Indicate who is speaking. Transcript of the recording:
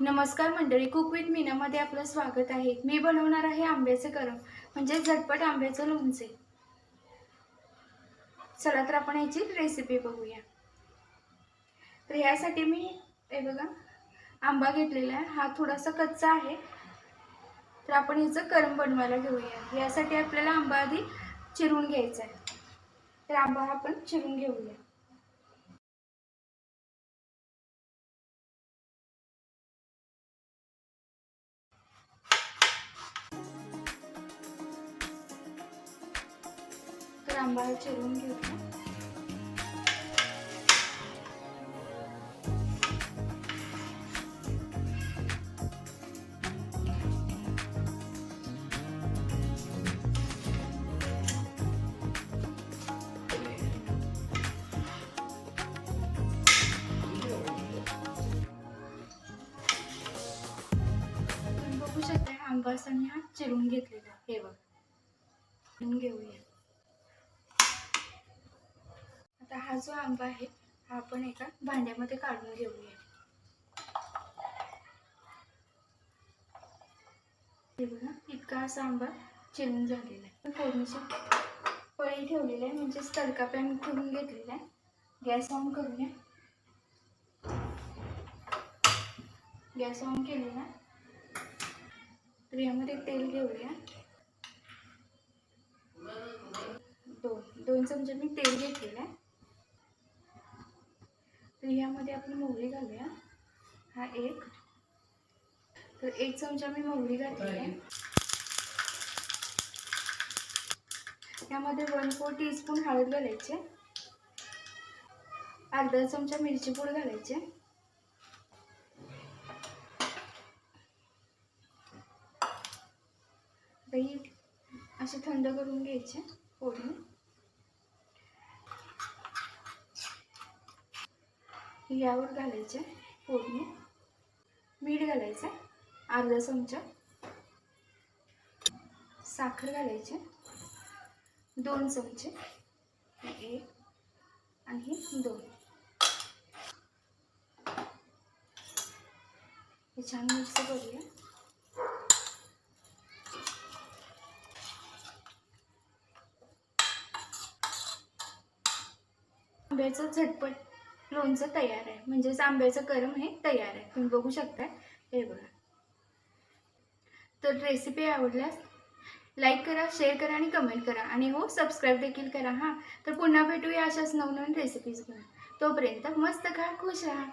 Speaker 1: नमस्कार मंडळी cook with मीनामध्ये आपलं स्वागत आहे. मी बनवणार आहे आंब्याचे करम म्हणजे झटपट आंब्याचं लोणचे. चला तर आपण याची रेसिपी बघूया. तर ह्यासाठी मी हे बघा आंबा घेतलेला आहे. हा थोडासा कच्चा आहे. तर आपण ह्याचं करम बनवायला घेऊया. यासाठी आपल्याला आंबा आधी चिरून घ्यायचा आहे. तर आंबा आपण चिरून घेऊया. तर चिरून घेऊया तुम्ही बघू शकता आंबा असा हा चिरून घेतलेला आहे. हे बघ. चिरून घेऊया. हा जो आंबा आहे हा आपण एका भांड्यामध्ये काढून घेऊया. हे बघा इतका असा आंबा चिरून झालेला आहे. पण फोडणीची पळी ठेवलेली आहे म्हणजेच तडका पॅन करून घेतलेला आहे. गॅस ऑन करूया. गॅस ऑन केलेला तर यामध्ये तेल घेऊया. दोन दोन चमचे मी तेल घेतलेलं आहे. तर यामध्ये आपण मोहरी घालूया. हा एक. तर एक चमचा मी मोहरी घातली आहे. यामध्ये वन फोर टीस्पून हळद घालायचे अर्धा चमचा मिरची पूड घालायचे दही असे थंड करून घ्यायचे फोडून यावर घालायचे फोडणी. मीठ घालायचं अर्धा चमचा. साखर घालायचे दोन चमचे. एक आणि दोन. हे छान मिक्स करूया. आंब्याचं झटपट लोणचं तयार आहे. म्हणजेच आंब्याचं करम हे तयार आहे. तुम्ही बघू शकता हे बघा. तर रेसिपी आवडल्यास लाईक करा शेअर करा आणि कमेंट करा. आणि हो सबस्क्राईब देखील करा हां. तर पुन्हा भेटूया अशाच नवनवीन रेसिपीज घेऊन. तोपर्यंत मस्त खा खुश राहा.